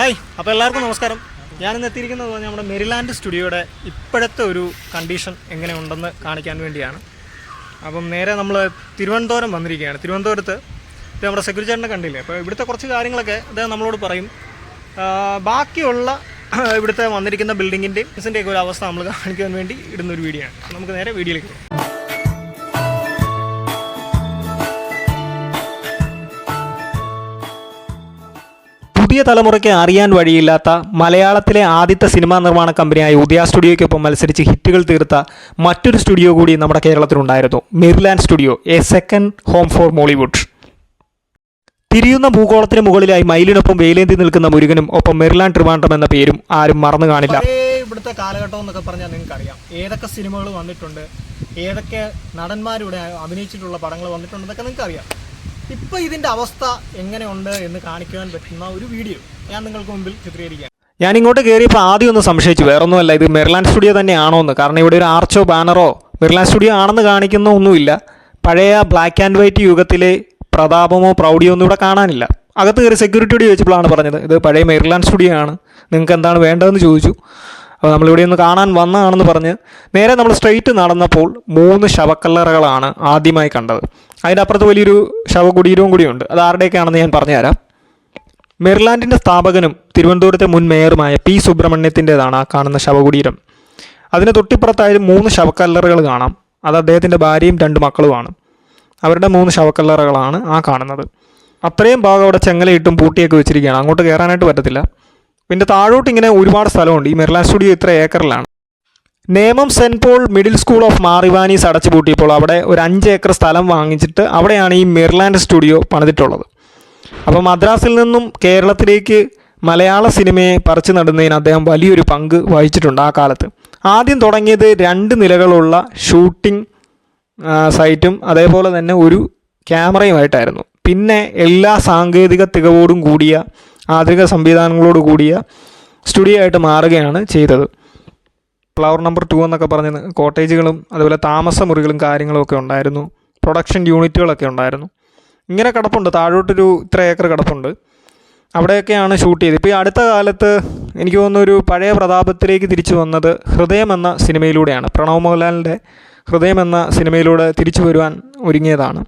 Hi അപ്പോൾ എല്ലാവർക്കും നമസ്കാരം. ഞാനിന്ന് എത്തിയിരിക്കുന്നത് നമ്മുടെ മെരിലാൻഡ് സ്റ്റുഡിയോയുടെ ഇപ്പോഴത്തെ ഒരു കണ്ടീഷൻ എങ്ങനെയുണ്ടെന്ന് കാണിക്കാൻ വേണ്ടിയാണ്. അപ്പം നേരെ നമ്മൾ തിരുവനന്തപുരം വന്നിരിക്കുകയാണ്. തിരുവനന്തപുരത്ത് ഇത് നമ്മുടെ സെക്യൂരിറ്റി ചേട്ടനെ കണ്ടില്ലേ? അപ്പോൾ ഇവിടുത്തെ കുറച്ച് കാര്യങ്ങളൊക്കെ അദ്ദേഹം നമ്മളോട് പറയും. ബാക്കിയുള്ള ഇവിടുത്തെ വന്നിരിക്കുന്ന ബിൽഡിങ്ങിന്റെയും ഇതിന്റെയൊക്കെ ഒരു അവസ്ഥ നമ്മൾ കാണിക്കാൻ വേണ്ടി ഇടുന്ന ഒരു വീഡിയോ ആണ്. നമുക്ക് നേരെ വീഡിയോയിലേക്ക് പുതിയ തലമുറയ്ക്ക് അറിയാൻ വഴിയില്ലാത്ത മലയാളത്തിലെ ആദ്യത്തെ സിനിമാ നിർമ്മാണ കമ്പനിയായ ഉദയ സ്റ്റുഡിയോയ്ക്കൊപ്പം മത്സരിച്ച് ഹിറ്റുകൾ തീർത്ത മറ്റൊരു സ്റ്റുഡിയോ കൂടി നമ്മുടെ കേരളത്തിലുണ്ടായിരുന്നു. Merryland studio a second home for Mollywood. തിരിയുന്ന ഭൂഗോളത്തിന് മുകളിലായി മയിലിനൊപ്പം വെയിലേന്തി നിൽക്കുന്ന മുരുകനും ഒപ്പം മെറിലാൻഡ് ട്രിവാൻഡ്രം എന്ന പേരും ആരും മറന്നു കാണില്ല. ഇവിടുത്തെ കാലഘട്ടം എന്നൊക്കെ പറഞ്ഞാൽ നിങ്ങൾക്ക് അറിയാം ഏതൊക്കെ സിനിമകൾ വന്നിട്ടുണ്ട് ഏതൊക്കെ നടന്മാരിവിടെ അഭിനയിച്ചിട്ടുള്ള പടങ്ങൾ വന്നിട്ടുണ്ടെന്നൊക്കെ നിങ്ങൾക്ക് അറിയാം ഇപ്പൊ ഇതിന്റെ അവസ്ഥ എങ്ങനെയുണ്ട് എന്ന് കാണിക്കുവാൻ പറ്റുന്ന ഒരു വീഡിയോ ഞാൻ നിങ്ങൾക്ക് മുമ്പിൽ ചിത്രീകരിക്കാം. ഞാൻ ഇങ്ങോട്ട് കയറിയപ്പോൾ ആദ്യം ഒന്ന് സംശയിച്ചു വേറൊന്നുമല്ല ഇത് മെർലാൻഡ് സ്റ്റുഡിയോ തന്നെയാണോ എന്ന്. കാരണം ഇവിടെ ഒരു ആർച്ചോ ബാനറോ മെർലാൻഡ് സ്റ്റുഡിയോ ആണെന്ന് കാണിക്കുന്ന ഒന്നുമില്ല. പഴയ ബ്ലാക്ക് ആൻഡ് വൈറ്റ് യുഗത്തിലെ പ്രതാപമോ പ്രൗഢിയോ ഒന്നും ഇവിടെ കാണാനില്ല. അകത്ത് കയറി സെക്യൂരിറ്റിയോട് ചോദിച്ചപ്പോഴാണ് പറഞ്ഞത് ഇത് പഴയ മെർലാൻഡ് സ്റ്റുഡിയോ ആണ് നിങ്ങൾക്ക് എന്താണ് വേണ്ടതെന്ന് ചോദിച്ചു. അപ്പോൾ നമ്മളിവിടെ ഒന്ന് കാണാൻ വന്നതാണെന്ന് പറഞ്ഞ് നേരെ നമ്മൾ സ്ട്രെയിറ്റ് നടന്നപ്പോൾ മൂന്ന് ശവക്കല്ലറകളാണ് ആദ്യമായി കണ്ടത്. അതിന്റെ അപ്പുറത്ത് വലിയൊരു ശവകുടീരവും കൂടിയുണ്ട് അത് ആരുടെയൊക്കെയാണെന്ന് ഞാൻ പറഞ്ഞുതരാം. മെർലാൻഡിന്റെ സ്ഥാപകനും തിരുവനന്തപുരത്തെ മുൻ മേയറുമായ പി സുബ്രഹ്മണ്യത്തിന്റെതാണ് ആ കാണുന്ന ശവകുടീരം. അതിന് തൊട്ടിപ്പുറത്തായാലും മൂന്ന് ശവക്കല്ലറുകൾ കാണാം. അത് അദ്ദേഹത്തിന്റെ ഭാര്യയും രണ്ട് മക്കളുമാണ്. അവരുടെ മൂന്ന് ശവക്കല്ലറകളാണ് ആ കാണുന്നത്. അത്രയും ഭാഗം അവിടെ ചെങ്ങലയിട്ടും പൂട്ടിയൊക്കെ വെച്ചിരിക്കുകയാണ്. അങ്ങോട്ട് കയറാനായിട്ട് പറ്റത്തില്ല. പിന്നെ താഴോട്ട് ഇങ്ങനെ ഒരുപാട് സ്ഥലമുണ്ട്. ഈ മെർലാൻ സ്റ്റുഡിയോ ഇത്ര ഏക്കറിലാണ്. Nemom Saint Paul middle school of മാറിവാനീസ് അടച്ചുപൂട്ടിയപ്പോൾ അവിടെ ഒരു അഞ്ച് ഏക്കർ സ്ഥലം വാങ്ങിച്ചിട്ട് അവിടെയാണ് ഈ മെർലാൻഡ് സ്റ്റുഡിയോ പണിതിട്ടുള്ളത്. അപ്പോൾ മദ്രാസിൽ നിന്നും കേരളത്തിലേക്ക് മലയാള സിനിമയെ പറിച്ചു നടുന്നതിന് അദ്ദേഹം വലിയൊരു പങ്ക് വഹിച്ചിട്ടുണ്ട് ആ കാലത്ത്. ആദ്യം തുടങ്ങിയത് രണ്ട് നിലകളുള്ള ഷൂട്ടിംഗ് സൈറ്റും അതേപോലെ തന്നെ ഒരു ക്യാമറയുമായിട്ടായിരുന്നു. പിന്നെ എല്ലാ സാങ്കേതിക തികവോടും കൂടിയ ആധുനിക സംവിധാനങ്ങളോട് കൂടിയ സ്റ്റുഡിയോ ആയിട്ട് മാറുകയാണ് ചെയ്തത്. ഫ്ലവർ നമ്പർ ടു എന്നൊക്കെ പറഞ്ഞ് കോട്ടേജുകളും അതുപോലെ താമസ മുറികളും കാര്യങ്ങളും ഒക്കെ ഉണ്ടായിരുന്നു. പ്രൊഡക്ഷൻ യൂണിറ്റുകളൊക്കെ ഉണ്ടായിരുന്നു. ഇങ്ങനെ കിടപ്പുണ്ട്. താഴോട്ടൊരു ഇത്ര ഏക്കർ കിടപ്പുണ്ട്. അവിടെയൊക്കെയാണ് ഷൂട്ട് ചെയ്തത്. ഇപ്പോൾ ഈ അടുത്ത കാലത്ത് എനിക്ക് തോന്നുന്നു ഒരു പഴയ പ്രതാപത്തിലേക്ക് തിരിച്ചു വന്നത് ഹൃദയം എന്ന സിനിമയിലൂടെയാണ്. പ്രണവ് മോഹൻലാലിന്റെ ഹൃദയം എന്ന സിനിമയിലൂടെ തിരിച്ചു വരുവാൻ ഒരുങ്ങിയതാണ്.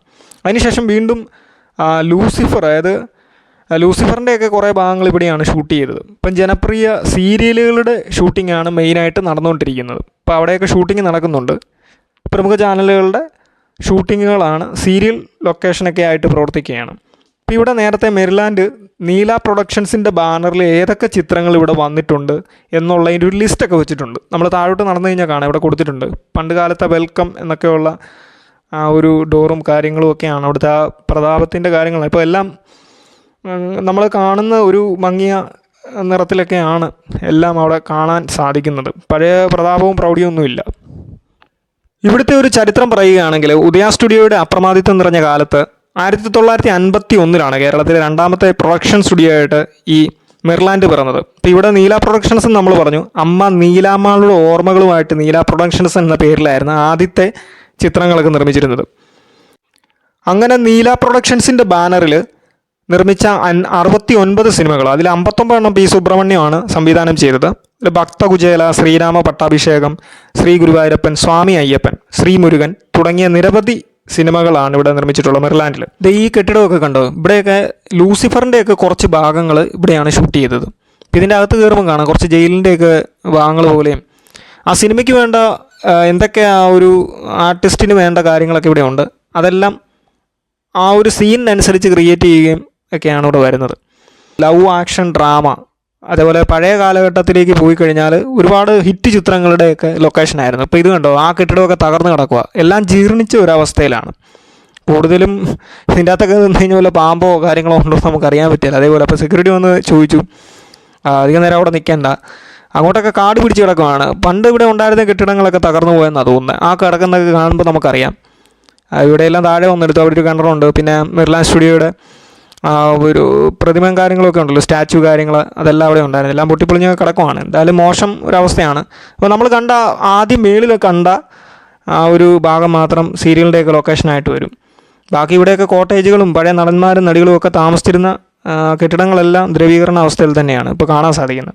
അതിനുശേഷം വീണ്ടും ലൂസിഫർ അതായത് ലൂസിഫറിന്റെയൊക്കെ കുറേ ഭാഗങ്ങൾ ഇവിടെയാണ് ഷൂട്ട് ചെയ്തത്. ഇപ്പം ജനപ്രിയ സീരിയലുകളുടെ ഷൂട്ടിങ്ങാണ് മെയിനായിട്ട് നടന്നുകൊണ്ടിരിക്കുന്നത്. അപ്പോൾ അവിടെയൊക്കെ ഷൂട്ടിംഗ് നടക്കുന്നുണ്ട്. പ്രമുഖ ചാനലുകളുടെ ഷൂട്ടിങ്ങുകളാണ് സീരിയൽ ലൊക്കേഷനൊക്കെ ആയിട്ട് പ്രവർത്തിക്കുകയാണ്. ഇപ്പോൾ ഇവിടെ നേരത്തെ മെരിലാൻഡ് നീല പ്രൊഡക്ഷൻസിന്റെ ബാനറിൽ ഏതൊക്കെ ചിത്രങ്ങൾ ഇവിടെ വന്നിട്ടുണ്ട് എന്നുള്ളതിന്റെ ഒരു ലിസ്റ്റൊക്കെ വെച്ചിട്ടുണ്ട്. നമ്മൾ താഴോട്ട് നടന്നു കഴിഞ്ഞാൽ കാണാം ഇവിടെ കൊടുത്തിട്ടുണ്ട്. പണ്ട് കാലത്തെ വെൽക്കം എന്നൊക്കെയുള്ള ആ ഒരു ഡോറും കാര്യങ്ങളും ഒക്കെയാണ് അവിടുത്തെ ആ പ്രതാപത്തിന്റെ കാര്യങ്ങൾ ഇപ്പോൾ എല്ലാം നമ്മൾ കാണുന്ന ഒരു മങ്ങിയ നിറത്തിലൊക്കെയാണ് എല്ലാം അവിടെ കാണാൻ സാധിക്കുന്നത്. പഴയ പ്രതാപവും പ്രൗഢിയൊന്നുമില്ല ഇവിടുത്തെ ഒരു ചരിത്രം പറയുകയാണെങ്കിൽ ഉദയ സ്റ്റുഡിയോയുടെ അപ്രമാദിത്വം നിറഞ്ഞ കാലത്ത് ആയിരത്തി തൊള്ളായിരത്തി അൻപത്തി ഒന്നിലാണ് കേരളത്തിലെ രണ്ടാമത്തെ പ്രൊഡക്ഷൻ സ്റ്റുഡിയോ ആയിട്ട് ഈ മെർലാൻഡ് പിറന്നത്. ഇപ്പം ഇവിടെ നീല പ്രൊഡക്ഷൻസ് നമ്മൾ പറഞ്ഞു. അമ്മ നീലാമ്മളുടെ ഓർമ്മകളുമായിട്ട് നീല പ്രൊഡക്ഷൻസ് എന്ന പേരിലായിരുന്നു ആദ്യത്തെ ചിത്രങ്ങളൊക്കെ നിർമ്മിച്ചിരുന്നത്. അങ്ങനെ നീല പ്രൊഡക്ഷൻസിന്റെ ബാനറിൽ നിർമ്മിച്ച അറുപത്തി ഒൻപത് സിനിമകൾ. അതിൽ അമ്പത്തൊമ്പതെണ്ണം പി സുബ്രഹ്മണ്യമാണ് സംവിധാനം ചെയ്തത്. ഭക്തകുചേല ശ്രീരാമ പട്ടാഭിഷേകം ശ്രീ ഗുരുവായൂരപ്പൻ സ്വാമി അയ്യപ്പൻ ശ്രീ മുരുകൻ തുടങ്ങിയ നിരവധി സിനിമകളാണ് ഇവിടെ നിർമ്മിച്ചിട്ടുള്ളത് മെർലാൻഡിൽ ഇത് ഈ കെട്ടിടമൊക്കെ കണ്ടോ? ഇവിടെയൊക്കെ ലൂസിഫറിന്റെയൊക്കെ കുറച്ച് ഭാഗങ്ങൾ ഇവിടെയാണ് ഷൂട്ട് ചെയ്തത്. ഇതിന്റെ അകത്ത് കയറുമ്പോൾ കാണാം. കുറച്ച് ജയിലിന്റെയൊക്കെ ഭാഗങ്ങൾ പോലെയും. ആ സിനിമയ്ക്ക് വേണ്ട എന്തൊക്കെ ആ ഒരു ആർട്ടിസ്റ്റിന് വേണ്ട കാര്യങ്ങളൊക്കെ ഇവിടെ ഉണ്ട് അതെല്ലാം ആ ഒരു സീനിനനുസരിച്ച് ക്രിയേറ്റ് ചെയ്യുകയും ഒക്കെയാണ് ഇവിടെ വരുന്നത്. ലവ് ആക്ഷൻ ഡ്രാമ അതേപോലെ പഴയ കാലഘട്ടത്തിലേക്ക് പോയി കഴിഞ്ഞാൽ ഒരുപാട് ഹിറ്റ് ചിത്രങ്ങളുടെയൊക്കെ ലൊക്കേഷനായിരുന്നു ഇപ്പോൾ ഇത് കണ്ടോ? ആ കെട്ടിടമൊക്കെ തകർന്നു കിടക്കുക എല്ലാം ജീർണിച്ച ഒരവസ്ഥയിലാണ്. കൂടുതലും ഇതിന്റെ അകത്തൊക്കെ നിന്ന് കഴിഞ്ഞാൽ വല്ല പാമ്പോ കാര്യങ്ങളോ ഉണ്ടോ എന്ന് നമുക്കറിയാൻ പറ്റില്ല. അതേപോലെ അപ്പോൾ സെക്യൂരിറ്റി വന്ന് ചോദിച്ചു. അധികം നേരം അവിടെ നിൽക്കണ്ട അങ്ങോട്ടൊക്കെ കാട് പിടിച്ച് കിടക്കുവാണ്. പണ്ട് ഇവിടെ ഉണ്ടായിരുന്ന കെട്ടിടങ്ങളൊക്കെ തകർന്നു പോയെന്ന് തോന്നുന്നത് ആ കിടക്കുന്നതൊക്കെ കാണുമ്പോൾ നമുക്കറിയാം. ഇവിടെയെല്ലാം താഴെ വന്നെടുത്തു. അവിടെ ഒരു കിണറുണ്ട്. പിന്നെ മെർലാൻ സ്റ്റുഡിയോയുടെ ഒരു പ്രതിമയും കാര്യങ്ങളൊക്കെ ഉണ്ടല്ലോ. സ്റ്റാച്ചു കാര്യങ്ങൾ അതെല്ലാം അവിടെ ഉണ്ടായിരുന്നു. എല്ലാം പൊട്ടിപ്പൊളിഞ്ഞ് കിടക്കുവാണ്. എന്തായാലും മോശം ഒരവസ്ഥയാണ്. അപ്പോൾ നമ്മൾ കണ്ട ആദ്യം മേളിൽ കണ്ട ആ ഒരു ഭാഗം മാത്രം സീരിയലിന്റെയൊക്കെ ലൊക്കേഷനായിട്ട് വരും. ബാക്കി ഇവിടെയൊക്കെ കോട്ടേജുകളും പഴയ നടന്മാരും നടികളും ഒക്കെ താമസിച്ചിരുന്ന ആ, കെട്ടിടങ്ങളെല്ലാം ദ്രവീകരണ അവസ്ഥയിൽ തന്നെയാണ് ഇപ്പോൾ കാണാൻ സാധിക്കുന്നത്.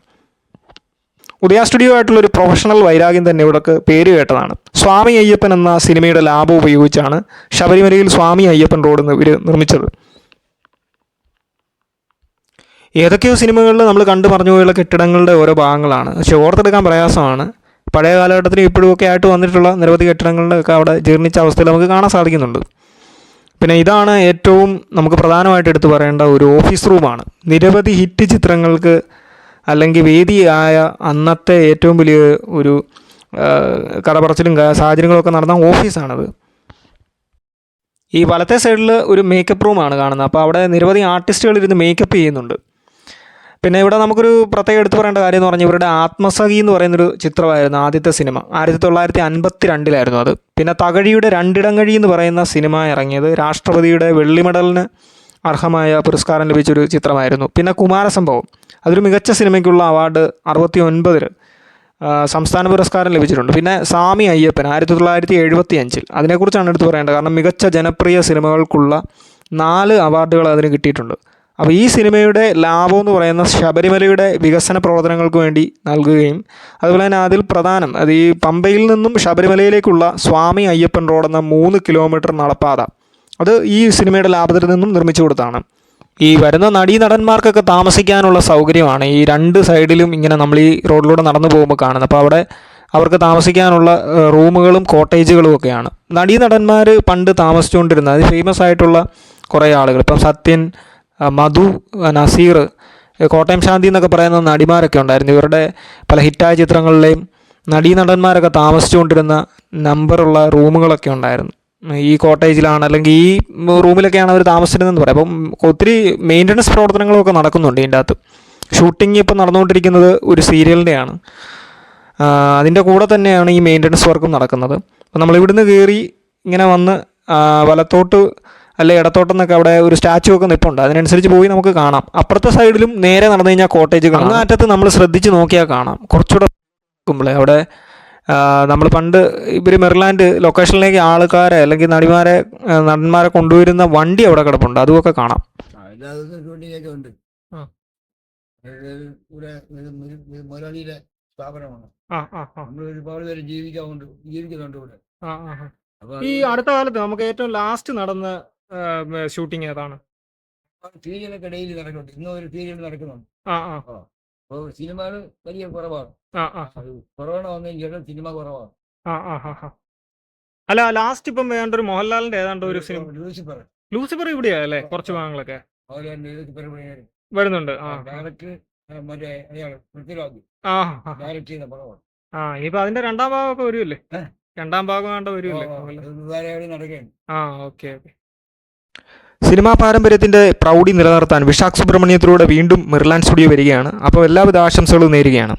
ഉദയ സ്റ്റുഡിയോ ആയിട്ടുള്ള ഒരു പ്രൊഫഷണൽ വൈരാഗ്യം തന്നെ ഇവിടേക്ക് പേര് കേട്ടതാണ്. സ്വാമി അയ്യപ്പൻ എന്ന സിനിമയുടെ ലാഭം ഉപയോഗിച്ചാണ് ശബരിമലയിൽ സ്വാമി അയ്യപ്പൻ റോഡ് ഇവർ നിർമ്മിച്ചത്. ഏതൊക്കെയോ സിനിമകളിൽ നമ്മൾ കണ്ടു പറഞ്ഞു പോയുള്ള കെട്ടിടങ്ങളുടെ ഓരോ ഭാഗങ്ങളാണ്. പക്ഷെ ഓർത്തെടുക്കാൻ പ്രയാസമാണ്. പഴയ കാലഘട്ടത്തിൽ ഇപ്പോഴും ഒക്കെ ആയിട്ട് വന്നിട്ടുള്ള നിരവധി കെട്ടിടങ്ങളുടെ ഒക്കെ അവിടെ ജീർണിച്ച അവസ്ഥയിൽ നമുക്ക് കാണാൻ സാധിക്കുന്നുണ്ട്. പിന്നെ ഇതാണ് ഏറ്റവും നമുക്ക് പ്രധാനമായിട്ട് എടുത്തു പറയേണ്ട ഒരു ഓഫീസ് റൂമാണ്. നിരവധി ഹിറ്റ് ചിത്രങ്ങൾക്ക് അല്ലെങ്കിൽ വേദിയായ അന്നത്തെ ഏറ്റവും വലിയ ഒരു കടപറച്ചിലും സാഹചര്യങ്ങളൊക്കെ നടന്ന ഓഫീസാണത്. ഈ വലത്തെ സൈഡിൽ ഒരു മേക്കപ്പ് റൂമാണ് കാണുന്നത്. അപ്പോൾ അവിടെ നിരവധി ആർട്ടിസ്റ്റുകൾ ഇരുന്ന് മേക്കപ്പ് ചെയ്യുന്നുണ്ട്. പിന്നെ ഇവിടെ നമുക്കൊരു പ്രത്യേകം എടുത്തു പറയേണ്ട കാര്യം എന്ന് പറഞ്ഞാൽ ഇവരുടെ ആത്മസഖി എന്ന് പറയുന്നൊരു ചിത്രമായിരുന്നു ആദ്യത്തെ സിനിമ. ആയിരത്തി തൊള്ളായിരത്തി അൻപത്തി രണ്ടിലായിരുന്നു അത്. പിന്നെ തകഴിയുടെ രണ്ടിടങ്ങഴി എന്ന് പറയുന്ന സിനിമ ഇറങ്ങിയത് രാഷ്ട്രപതിയുടെ വെള്ളി മെഡലിന് അർഹമായ പുരസ്കാരം ലഭിച്ചൊരു ചിത്രമായിരുന്നു. പിന്നെ കുമാരസംഭവം. അതൊരു മികച്ച സിനിമയ്ക്കുള്ള അവാർഡ് അറുപത്തി ഒൻപതിൽ സംസ്ഥാന പുരസ്കാരം ലഭിച്ചിട്ടുണ്ട്. പിന്നെ സ്വാമി അയ്യപ്പൻ ആയിരത്തി തൊള്ളായിരത്തി എഴുപത്തി അഞ്ചിൽ അതിനെക്കുറിച്ചാണ് എടുത്തു പറയേണ്ടത്. കാരണം മികച്ച ജനപ്രിയ സിനിമകൾക്കുള്ള നാല് അവാർഡുകൾ അതിന് കിട്ടിയിട്ടുണ്ട്. അപ്പോൾ ഈ സിനിമയുടെ ലാഭം എന്ന് പറയുന്ന ശബരിമലയുടെ വികസന പ്രവർത്തനങ്ങൾക്ക് വേണ്ടി നൽകുകയും അതുപോലെ തന്നെ അതിൽ പ്രധാനം അത് ഈ പമ്പയിൽ നിന്നും ശബരിമലയിലേക്കുള്ള സ്വാമി അയ്യപ്പൻ റോഡ് എന്ന മൂന്ന് കിലോമീറ്റർ നടപ്പാത. അത് ഈ സിനിമയുടെ ലാഭത്തിൽ നിന്നും നിർമ്മിച്ചു കൊടുത്താണ്. ഈ വരുന്ന നടീനടന്മാർക്കൊക്കെ താമസിക്കാനുള്ള സൗകര്യമാണ്. ഈ രണ്ട് സൈഡിലും ഇങ്ങനെ നമ്മൾ ഈ റോഡിലൂടെ നടന്നു പോകുമ്പോൾ കാണുന്നത്. അപ്പോൾ അവിടെ അവർക്ക് താമസിക്കാനുള്ള റൂമുകളും കോട്ടേജുകളും ഒക്കെയാണ്. നടീനടന്മാർ പണ്ട് താമസിച്ചുകൊണ്ടിരുന്ന അത് ഫേമസ് ആയിട്ടുള്ള കുറേ ആളുകൾ. ഇപ്പം സത്യൻ മധു നസീർ കോട്ടയം ശാന്തി എന്നൊക്കെ പറയുന്ന നടിമാരൊക്കെ ഉണ്ടായിരുന്നു. ഇവരുടെ പല ഹിറ്റായ ചിത്രങ്ങളിലെയും നടീനടന്മാരൊക്കെ താമസിച്ചുകൊണ്ടിരുന്ന നമ്പറുള്ള റൂമുകളൊക്കെ ഉണ്ടായിരുന്നു. ഈ കോട്ടേജിലാണ് അല്ലെങ്കിൽ ഈ റൂമിലൊക്കെയാണ് അവർ താമസിച്ചിരുന്നതെന്ന് പറയാം. അപ്പം ഒത്തിരി മെയിന്റനൻസ് പ്രവർത്തനങ്ങളൊക്കെ നടക്കുന്നുണ്ട് ഇതിന്റെ അകത്ത്. ഷൂട്ടിംഗ് ഇപ്പം നടന്നുകൊണ്ടിരിക്കുന്നത് ഒരു സീരിയലിന്റെയാണ്. അതിന്റെ കൂടെ തന്നെയാണ് ഈ മെയിന്റനൻസ് വർക്കും നടക്കുന്നത്. അപ്പോൾ നമ്മൾ ഇവിടുന്ന് കയറി ഇങ്ങനെ വന്ന് വലത്തോട്ട് അല്ലെ ഇടത്തോട്ടെന്നൊക്കെ അവിടെ ഒരു സ്റ്റാച്ചു ഒക്കെ നിൽപ്പുണ്ട് അതിനനുസരിച്ച് പോയി നമുക്ക് കാണാം. അപ്പുറത്തെ സൈഡിലും നേരെ നടന്നു കഴിഞ്ഞാൽ കോട്ടേജ് കാണാം. അങ്ങാറ്റത്ത് നമ്മൾ ശ്രദ്ധിച്ച് നോക്കിയാൽ കാണാം. കുറച്ചുകൂടെ നോക്കുമ്പോഴേ അവിടെ നമ്മൾ പണ്ട് ഇവർ മെറിലാൻഡ് ലൊക്കേഷനിലേക്ക് ആൾക്കാരെ അല്ലെങ്കിൽ നടിമാരെ നടന്മാരെ കൊണ്ടുവരുന്ന വണ്ടി അവിടെ കിടപ്പുണ്ട്. അതുമൊക്കെ കാണാം. സ്ഥാപനമാണ്. നമ്മൾ ഒരുപാട് പേര് ജീവിക്കാറുണ്ട് ജീവിക്കുന്നുണ്ട് ഇവിടെ. ആ ആ ഈ അടുത്ത കാലത്ത് നമുക്ക് ഏറ്റവും ലാസ്റ്റ് നടന്ന ഷൂട്ടിംഗ് ഏതാണ്? സീരിയലൊക്കെ ഡെയിലി നടക്കുന്നുണ്ട്. ഇന്നും ഒരു സീരിയൽ നടക്കുന്നുണ്ട്. ആ ആ. അപ്പോൾ സിനിമകൾ വലിയ കുറവാണ്. കൊറോണ വന്നതിന് ശേഷം സിനിമ കുറവാണ്. അല്ല ലാസ്റ്റ് ഇപ്പം വേണ്ട ഒരു മോഹൻലാലിന്റെ ഏതാണ്ട് ഒരു സിനിമ ലൂസിഫർ ലൂസിഫർ. ഇവിടെയാ അല്ലേ? കുറച്ച് ഭാഗങ്ങളൊക്കെ. വരുന്നുണ്ട്. ആ ഇപ്പൊ മറ്റേ അയാൾ പൃഥ്വിരാജ്. ഡയറക്ട് ചെയ്ത പടമാണ്. ആ ഇനിയിപ്പോ അതിന്റെ രണ്ടാം ഭാഗമൊക്കെ വരുമല്ലേ? രണ്ടാം ഭാഗം വേണ്ട വരുമല്ലേ ആ ഓക്കെ ഓക്കെ. സിനിമാ പാരമ്പര്യത്തിന്റെ പ്രൗഢി നിലനിർത്താൻ വിശാഖ് സുബ്രഹ്മണ്യത്തിലൂടെ വീണ്ടും മിർലാൻ സ്റ്റുഡിയോ വരികയാണ്. അപ്പോൾ എല്ലാവിധ ആശംസകളും നേരുകയാണ്.